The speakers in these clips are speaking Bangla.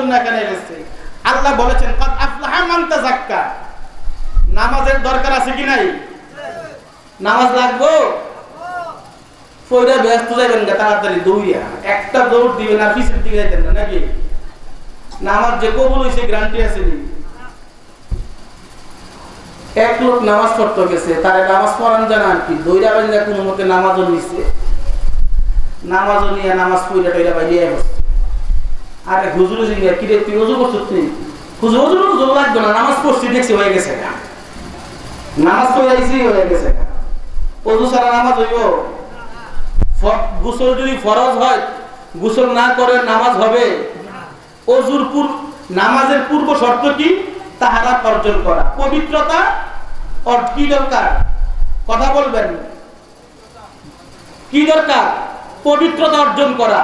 জন্য এখানে আল্লাহ বলেছেন নামাজের দরকার আছে কি নাই? নামাজ লাগবো? না না না নামাজ যে কবুল আছে নি? এক নামাজ পড়তে গেছে, তার নামাজ পড়ান জানা আর কি? বাইন্দা কোনো নিয়ে নামাজ পড়া টইরা বাইরে বসছে। তুই করছিস তুই? হুজুর লাগবে না, নামাজ পড়ছি, দেখছি হয়ে গেছে। নামাজ পড়াইছি হয়ে গেছে নামাজ হইব। গোসল যদি ফরজ হয়, গোসল না করে নামাজ হবে। অজুর নামাজের পূর্ব শর্ত কি? তাহারা অর্জন করা। পবিত্রতা কি দরকার? কথা বলবেন? কি দরকার? পবিত্রতা অর্জন করা।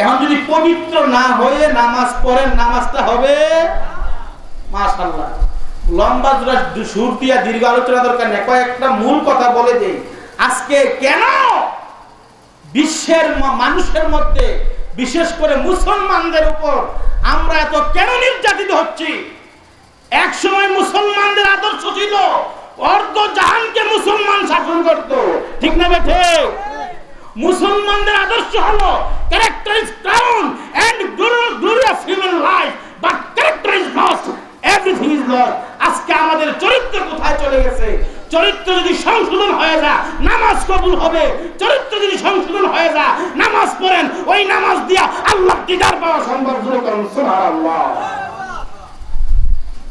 এখন যদি পবিত্র না হয়ে নামাজ পড়েন, নামাজটা হবে লম্বা জোড়া সুর দিয়া দীর্ঘ আলোচনা দরকার নেই। কয়েকটা মূল কথা বলে দেই। আজকে কেন বিশ্বের মানুষের মধ্যে, বিশেষ করে মুসলমানদের উপর আমরা এত কেন নির্যাতিত হচ্ছি? এক সময় মুসলমানদের আদর্শ ছিল, অর্ধ জাহানকে মুসলমান শাসন করত। ঠিক না বেঠে? মুসলমানদের আদর্শ হলো character is crown and glory of human life but character is lost everything is lost আজকে আমাদের চরিত্র কোথায় চলে গেছে? চরিত্র যদি সংশোধন হয়ে যায়, নামাজ কবুল হবে। চরিত্র যদি সংশোধন হয়ে যায়, নামাজ পড়েন। ওই নামাজ দিয়া আল্লাহ দিদার পাওয়া সম্ভব? জোরে করুন সুবহানাল্লাহ।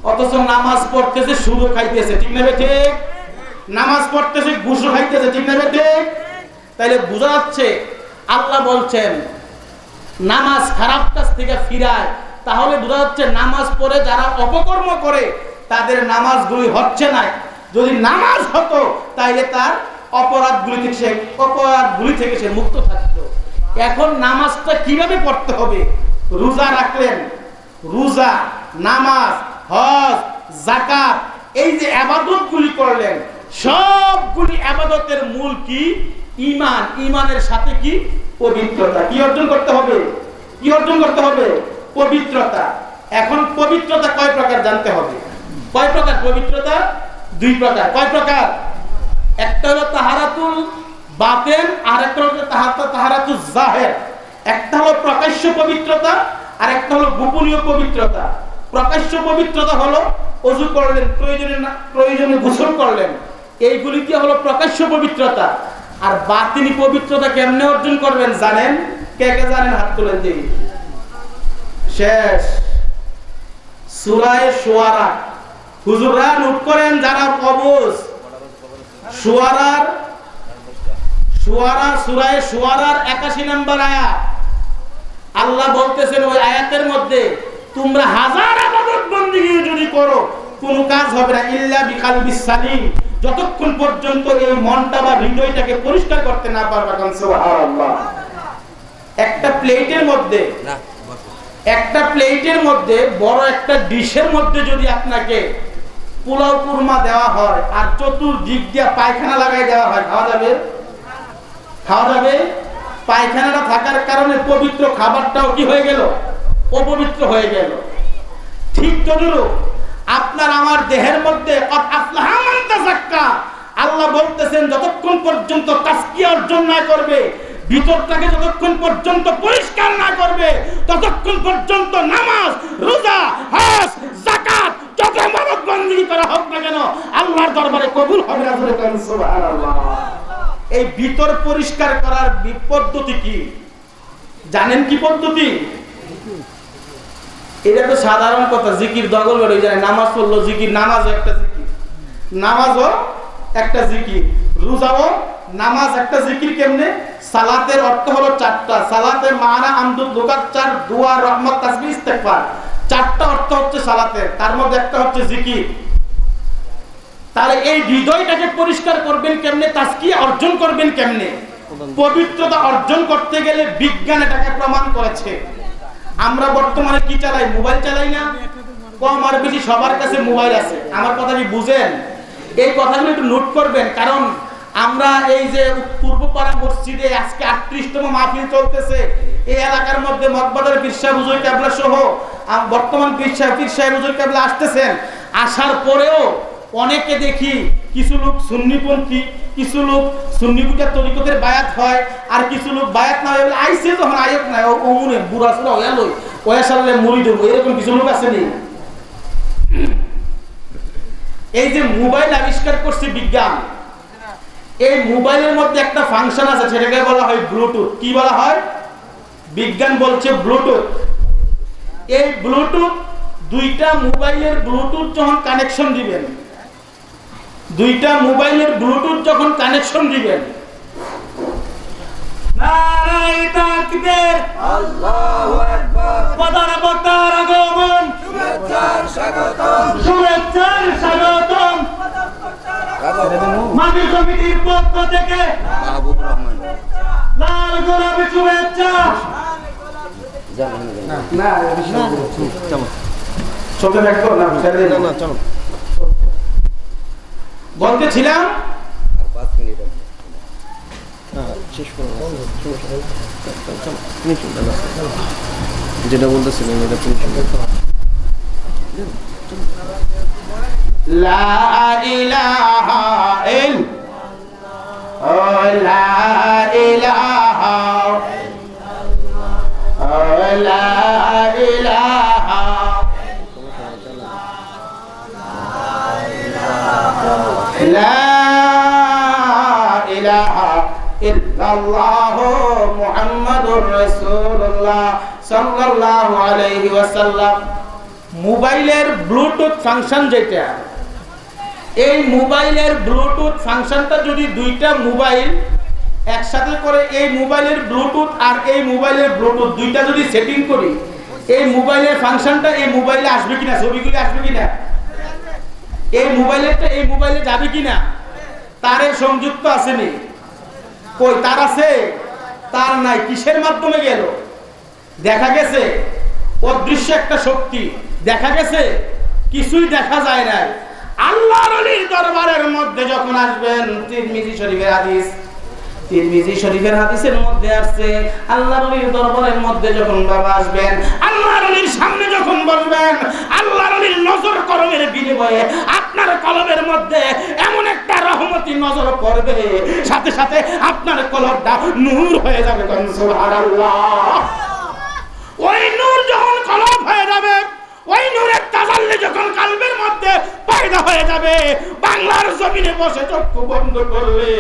অথচ নামাজ পড়তেছে, সুদও খাইতেছে, ঠিক না বে ঠিক? নামাজ পড়তেছে, ঘুষও খাইতেছে, ঠিক না বে ঠিক? তাইলে বোঝা যাচ্ছে আল্লাহ বলছেন, নামাজ খারাপ কাজ থেকে ফিরায়। তাহলে বোঝা যাচ্ছে নামাজ পড়ে যারা অপকর্ম করে, তাদের নামাজগুলি হচ্ছে না। যদি নামাজ হতো, তাইলে তার অপরাধগুলি থেকে সে অপরাধগুলি থেকে সে মুক্ত থাকতো। এখন নামাজটা কীভাবে পড়তে হবে? রোজা রাখলেন। রোজা, নামাজ, হজ জাকাত এই যে আবাদতগুলি করলেন, সবগুলি আবাদতের মূল কি? ইমান, ইমানের সাথে কি? পবিত্রতা। কি অর্জন করতে হবে? কি অর্জন করতে হবে? পবিত্রতা। এখন পবিত্রতা কয় প্রকার জানতে হবে? কয় প্রকার পবিত্রতা? দুই প্রকার। কয় প্রকার? একটা হলো তাহারাতুল বাতেন আর একটা হলো তাহাতা তাহারাতুল জাহের। একটা হলো প্রকাশ্য পবিত্রতা আর একটা হলো গোপনীয় পবিত্রতা। প্রকাশ্য পবিত্রতা হলো অজু করলেন, প্রয়োজনে প্রয়োজনে গোসল করলেন। এইগুলি কি হলো প্রকাশ্য পবিত্রতা? আর বাতিনি পবিত্রতা কেমনে অর্জন করবেন জানেন? কে কে জানেন? হাত তুলেন দিই শেষ। সুরায় সোয়ারা। হুজুররা নোট করেন যারা কবজ। সুয়ারার সুয়ারা, সুরায় সুয়ারার একাশি নম্বর আয়াত। আল্লাহ বলতেছেন ওই আয়াতের মধ্যে, তোমরা হাজার আবাদত বন্দিগি যদি করো, কোনো কাজ হবে না, ইল্লা বিকাল বিসালিম যতক্ষণ পর্যন্ত এই মনটা বা হৃদয়টাকে পরিষ্কার করতে না পারবা একটা প্লেটের মধ্যে একটা প্লেটের মধ্যে বড় একটা ডিশের মধ্যে যদি আপনাকে পোলাও কুরমা দেওয়া হয় আর চতুর্দিক দিয়ে পায়খানা লাগাই দেওয়া হয় খাওয়া যাবে? খাওয়া যাবে? পায়খানাটা থাকার কারণে পবিত্র খাবারটাও কি হয়ে গেল? অপবিত্র হয়ে গেল। ঠিক তদুরূপ আপনার আমার দেহের মধ্যে আল্লাহ বলতেছেন, যতক্ষণ পর্যন্ত তাস্কিয়া অর্জন না করবে, ভিতরটাকে যতক্ষণ পর্যন্ত পরিষ্কার না করবে, ততক্ষণ পর্যন্ত নামাজ, রোজা হাস জাকাত যত মানব বন্দী করা হোক না কেন, আল্লাহর দরবারে কবুল হবে এই ভিতর পরিষ্কার করার পদ্ধতি কি? জানেন কি পদ্ধতি? এটা তো সাধারণ কথা জিকির দগল বেড়ে যায় নামাজ পড়ল জিকির নামাজও একটা জিকির। নামাজও একটা জিকির। রোজাও নামাজ একটা জিকির কেমনে? সালাতের অর্থ হলো চারটা। সালাতে মানা আমদুল দোকাত চার দোয়া রহমত তাসবিহ ইস্তেগফার। চারটা অর্থ হচ্ছে সালাতের। তার মধ্যে একটা হচ্ছে জিকির। তাহলে এই হৃদয়টাকে পরিষ্কার করবেন কেমনে? তাস্কিয়া অর্জন করবেন কেমনে? পবিত্রতা অর্জন করতে গেলে বিজ্ঞান এটাকে প্রমাণ করেছে। আমরা বর্তমানে কি চালাই? মোবাইল চালাই না? কম আর বেশি সবার কাছে মোবাইল আছে। আমার কথা কি বুঝেন? এই কথাগুলো একটু নোট করবেন, কারণ আমরা এই যে পূর্বপাড়া মসজিদে আজকে আটত্রিশতম মাহফিল চলতেছে। এই এলাকার মধ্যে মগবাজার পীর সাহেব, হুজুর কাবলা সহ বর্তমান পীর সাহেব পীর সাহেব, হুজুর কাবলা আসতেছেন। আসার পরেও অনেকে দেখি কিছু লোক সুন্নিপন্থী কিছু লোক সুন্নিপুটার তরিকতের বায়াত হয়, আর কিছু লোক বায়াত না হয় আইসে যখন আয়ক নাই ও মনে বুড়া সুরা ওয়া লই, ওয়া সারলে মুড়ি দেবো এরকম কিছু লোক আছে নেই। এই যে মোবাইল আবিষ্কার করছে বিজ্ঞান, এই মোবাইলের মধ্যে একটা ফাংশন আছে, সেটাকে বলা হয় ব্লুটুথ। কি বলা হয়? বিজ্ঞান বলছে ব্লুটুথ। এই ব্লুটুথ, দুইটা মোবাইলের ব্লুটুথ যখন কানেকশন দিবেন দুইটা মোবাইলের ব্লুটুথ যখন কানেকশন দিবেন সমিতির পক্ষ থেকে লাল গোলাপি শুভেচ্ছা না না চলো বলতেছিলাম আর পাঁচ মিনিট না যেটা বলতেছিলেন এটা লা ইলাহা ইল্লাল্লাহ লা ইলাহা লা ইলাহা মোবাইলের ব্লুটুথ ফাংশন যেটা, এই মোবাইলের ব্লুটুথ ফাংশনটা যদি দুইটা মোবাইল একসাথে করে, এই মোবাইলের ব্লুটুথ আর এই মোবাইলের ব্লুটুথ দুইটা যদি সেটিং করি, এই মোবাইলের ফাংশনটা এই মোবাইলে আসবে কিনা ছবিগুলি আসবে কিনা? এই মোবাইলেরটা এই মোবাইলে যাবে কিনা? তারে সংযুক্ত আসেনি। কই, তার আছে? তার নাই। কিসের মাধ্যমে গেল? দেখা গেছে, অদৃশ্য একটা শক্তি। দেখা গেছে, কিছুই দেখা যায় না আল্লাহর অলির দরবারের মধ্যে যখন আসবেন, তিরমিজি শরীফের হাদিস। তিরমিজি শরীফের হাদিসের মধ্যে আসছে, আল্লাহর অলির দরবারের মধ্যে যখন বাবা আসবেন, আল্লাহর অলির সামনে যখন বলবেন আল্লাহর অলির নজর করমের বিনিময়ে আপনার কলমের মধ্যে এমন একটা রহমতি নজর পড়বে। সাথে সাথে আপনার কলমটা নূর হয়ে যাবে ওই নূর যখন কলম হয়ে যাবে, ওই নূরের তাজাল্লি যখন কালবের মধ্যে পয়দা হয়ে যাবে, বাংলার জমিনে বসে চক্ষু বন্ধ করলে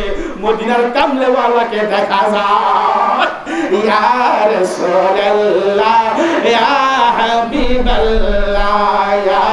মদিনার কামলেওয়ালাকে দেখা যায়। ইয়া রাসূলুল্লাহ, ইয়া হাবিবাল্লাহ, ইয়া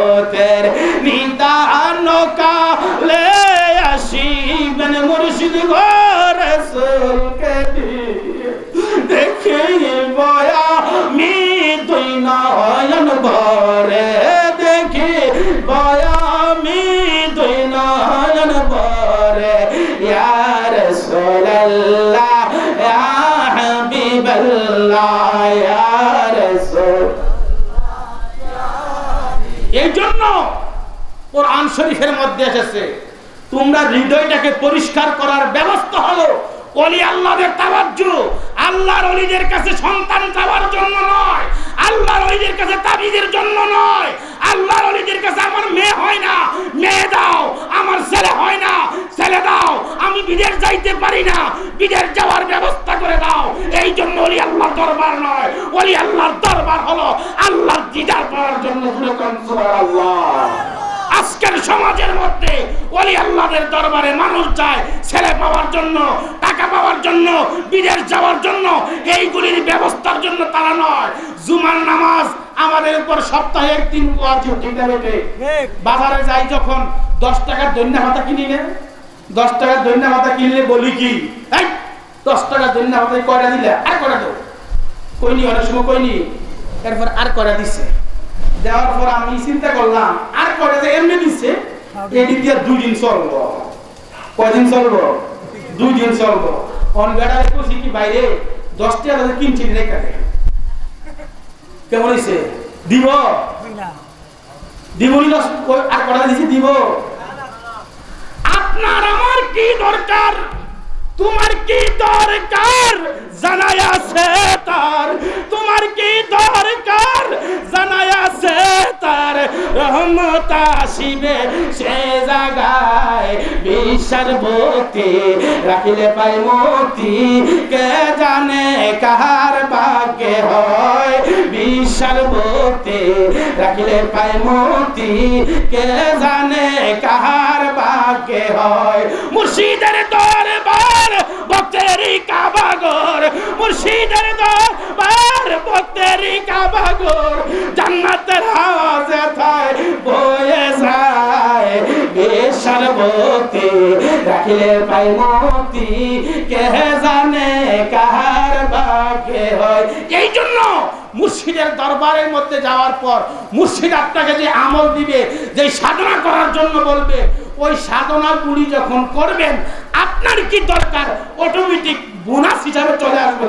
এই জন্য ওর শরীফের মধ্যে এসেছে তোমরা হৃদয়টাকে পরিষ্কার করার ব্যবস্থা হলো অলি আল্লাহদের তাওয়াজ্জু। আল্লাহর অলিদের কাছে সন্তান চাওয়ার জন্য নয়। আল্লাহর অলিদের কাছে তাবিজের জন্য নয়। আল্লাহর অলিদের কাছে আমার মেয়ে হয় না। মেয়ে দাও, আমার ছেলে হয় না। ছেলে দাও, আমি বিদেশ যাইতে পারি না। বিদেশ যাওয়ার ব্যবস্থা করে দাও। এই জন্য অলি আল্লাহর দরবার নয়। অলি আল্লাহর দরবার হলো আল্লাহর দিদার পাওয়ার জন্য আল্লাহ। আজকের সমাজের মধ্যে ওলি আল্লাহদের দরবারে মানুষ যায়, ছেলে পাওয়ার জন্য, টাকা পাওয়ার জন্য, বিদেশ যাওয়ার জন্য, এইগুলির ব্যবস্থার জন্য তারা নয়। জুমার নামাজ আমাদের উপর সপ্তাহে একদিন? বাজারে যাই যখন, দশ টাকার দৈন্য ভাতা কিনি না। দশ টাকার দৈন্য ভাতা কিনলে বলি কি? দশ টাকার দৈন্য ভাতা কয়টা দিলে? আর কয়টা দেবো? কইনি, অনেক সময় কইনি। এরপর আর করে দিছে? দেওয়ার পর আমি চিন্তা করলাম আর করে যে এমনি দিচ্ছে এদিক দিয়ে দুই দিন চলবো। কয়দিন চলবো? দুই দিন চলবো। অন বলছি কি বাইরে দশটি হাজার কিনছি রেখা কেমন হয়েছে দিব? দিব নি দশ- কই- আর কটা দিছি দিব? আপনার আমার কি দরকার? তোমার কি দরকার? জানাই আছে তার তোমার কি দরকার জানাই আছে তার রহমত আসিবে সে জাগায় বিশ্বাস ভক্তি রাখিলে পাই মতি কে জানে কাহার ভাগ্যে হয়? বিশ্বাস ভক্তি রাখিলে পাই মতি কে জানে কাহার ভাগ্যে হয়? মুর্শিদের দরবার রাখিলে পাই মতি কে জানে কাহার ভাগ্যে হয়। এই জন্য মুর্শিদের দরবারের মধ্যে যাওয়ার পর মুর্শিদ আপনাকে যে আমল দিবে, যে সাধনা করার জন্য বলবে, ওই সাধনা সাধনাগুলি যখন করবেন, আপনার কি দরকার? অটোমেটিক বোনাস হিসাবে চলে আসবে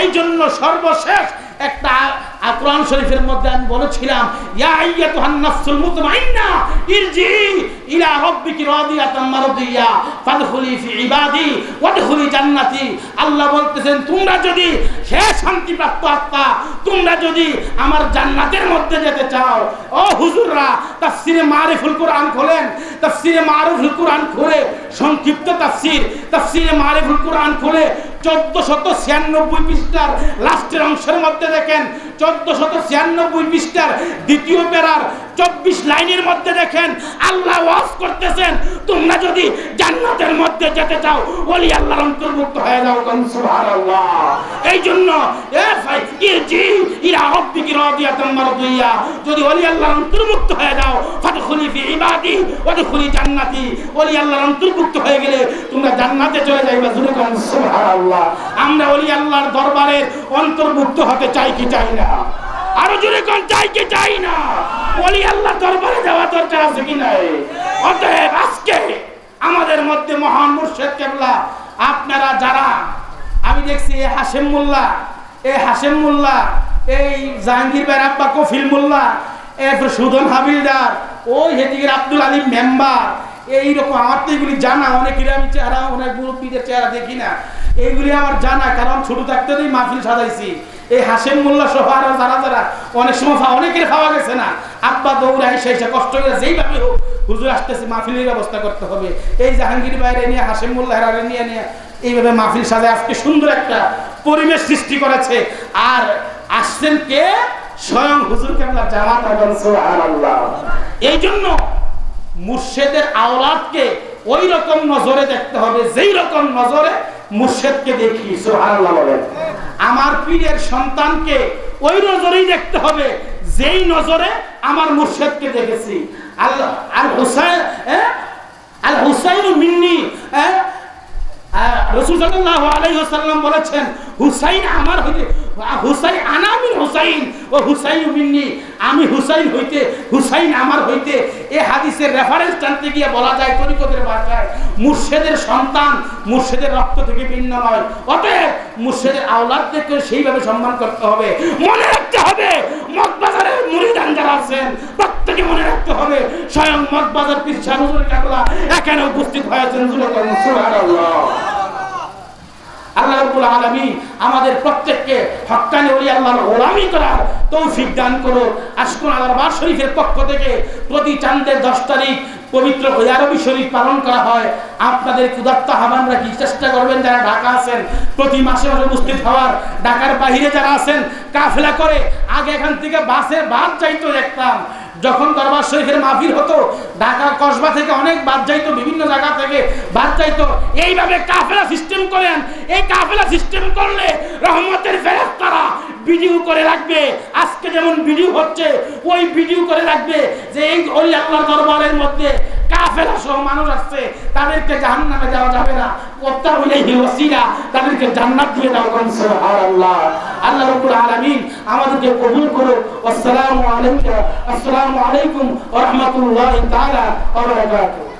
এই জন্য সর্বশেষ একটা আ- কোরআন শরীফের মধ্যে আমি বলেছিলাম, ইয়া আইয়াতুহান নাফসুল মুতমাইন্না, ইরজি ইলা রাব্বিকি রাদিয়াতাম মারদিয়া, ফাদখুলি ফি ইবাদি ওয়াদখুলি জান্নাতি। আল্লাহ বলতেছেন, তোমরা যদি সে শান্তি প্রাপ্ত আত্মা, তোমরা যদি আমার জান্নাতের মধ্যে যেতে চাও, ও হুজুররা, তাফসিরে মারিফুল কোরআন খোলেন, তাফসিরে মারিফুল কোরআন খুলে, সংক্ষিপ্ত তাফসির, তাফসিরে মারিফুল কোরআন খুলে চোদ্দ শত ছিয়ানব্বই পৃষ্ঠার লাস্টের অংশের মধ্যে দেখেন চোদ্দ ছিয়ানব্বই পৃষ্ঠার দ্বিতীয় পেরার চব্বিশ লাইনের মধ্যে দেখেন, আল্লাহ ওয়াজ করতেছেন, তোমরা যদি জান্নাতের মধ্যে যেতে চাও, ওলি আল্লাহর অন্তর্ভুক্ত হয়ে যাও সুবহানাল্লাহ। এই জন্য এ ভাই, ইরজি ইলা রাব্বিকি যদি ওলি আল্লাহর অন্তর্ভুক্ত হয়ে যাও ইবাদি ওয়াদখুলি জান্নাতি। ওলি আল্লাহর অন্তর্ভুক্ত হয়ে গেলে তোমরা জান্নাতে চলে যাইবা। জুরে কোন সুবহানাল্লাহ। আমরা ওলি আল্লাহর দরবারের অন্তর্ভুক্ত হতে চাই কি চাই না? আরও জোরে কোন চাই কি চাই না? ওলি আল্লাহর দরবারে যাওয়া দরকার আছে কি নাই? অতএব আজকে আমাদের মধ্যে মহান মুর্শেদ কেবলা, আপনারা যারা, আমি দেখছি এ হাসেম মোল্লা, এ হাসেম মোল্লা, এই জাহাঙ্গীর আব্বা কফিল মোল্লা এরপর সুদন হাবিলদার ওই হেদিকের আব্দুল আলী মেম্বার। এইরকম, আমার তো এগুলি জানা অনেকের আমি চেহারা, অনেক মুরব্বীদের চেহারা দেখি না। এইগুলি আমার জানা, কারণ ছোট থাকতেই মাহফিল সাজাইছি। এই হাসেম মোল্লা সহ আরও যারা যারা, অনেক সময় অনেকের খাওয়া গেছে না। আব্বা দৌড়াই সেই সে কষ্ট করে যেইভাবে হোক, হুজুর আসতেছে, মাহফিলের ব্যবস্থা করতে হবে। এই জাহাঙ্গীর বাইরে নিয়ে, হাসেম মোল্লা হেরারে নিয়ে নিয়ে, এইভাবে মাহফিল সাজায়। আজকে সুন্দর একটা পরিবেশ সৃষ্টি করেছে। আর আসছেন কে? স্বয়ং হুজুর কেমন জামাত সুবহানাল্লাহ। এই জন্য মুর্শেদের আওলাদকে ওই রকম নজরে দেখতে হবে যেই রকম নজরে মুর্শেদকে দেখি আমার পীরের সন্তানকে ওই নজরেই দেখতে হবে, যেই নজরে আমার মুর্শেদকে দেখেছি। আল্লাহ আল হুসাইন আল হুসাইন মিন্নি রসুল ওয়াসাল্লাম বলেছেন, হুসাইন আমার হইতে ও হুসাইন মিন্নি, আমি হুসাইন হইতে, হুসাইন আমার হইতে, এ হাদিসের রেফারেন্স টানতে গিয়ে বলা যায়, তরিকতের ভাষায় মুর্শেদের সন্তান মুর্শেদের রক্ত থেকে ভিন্ন নয়। অতএব মুর্শেদের আওলাদদেরকে সেইভাবে সম্মান করতে হবে। মনে রাখতে হবে, মগবাজারের মুরিদান যারা আছেন, প্রত্যেকে মনে রাখতে হবে, স্বয়ং মগবাজার পিসা হুজুর কাবলা এখানে উপস্থিত হয়েছেন সুবহানাল্লাহ আল্লাহ রাব্বুল আলামিন আমাদের প্রত্যেককে হক্কানি ওলি আল্লাহর গোলামি করার তৌফিক দান করো আশকুন আল্লাহর বার শরীফের পক্ষ থেকে প্রতি চান্দের দশ তারিখ পবিত্র আরবি শরীফ পালন করা হয়। আপনাদের ক্ষুদাত্ত আহ্বান রাখি চেষ্টা করবেন? যারা ঢাকা আছেন, প্রতি মাসে মাসে উপস্থিত হওয়ার ঢাকার বাহিরে যারা আছেন, কাফেলা করে আগে এখান থেকে বাসে বাদ যাইতো দেখতাম। যখন দরবার শরীফের মাহফিল হতো ঢাকা কসবা থেকে অনেক বাদ যাইতো, বিভিন্ন জায়গা থেকে বাদ যাইতো। এইভাবে কাফেলা সিস্টেম করেন এই কাফেলা সিস্টেম করলে রহমতের ফেরেশতারা ভিডিও করে রাখবে। আজকে যেমন ভিডিও হচ্ছে, ওই ভিডিও করে রাখবে যে এই ওই আল্লাহর দরবারের মধ্যে কাফেলা সহ মানুষ আসছে, তাদেরকে জাহান্নামে যাওয়া যাবে না। ওয়াবতাগু ইলাইহিল ওয়াসিলা, তাদেরকে জান্নাত দিয়ে দাও সুবহানাল্লাহ। আল্লাহ রাব্বুল আলামিন আমাদেরকে কবুল করো আসসালামু আলাইকা আসসালামু আলাইকুম ওয়া রাহমাতুল্লাহি তাআলা ওয়া বারাকাতুহু।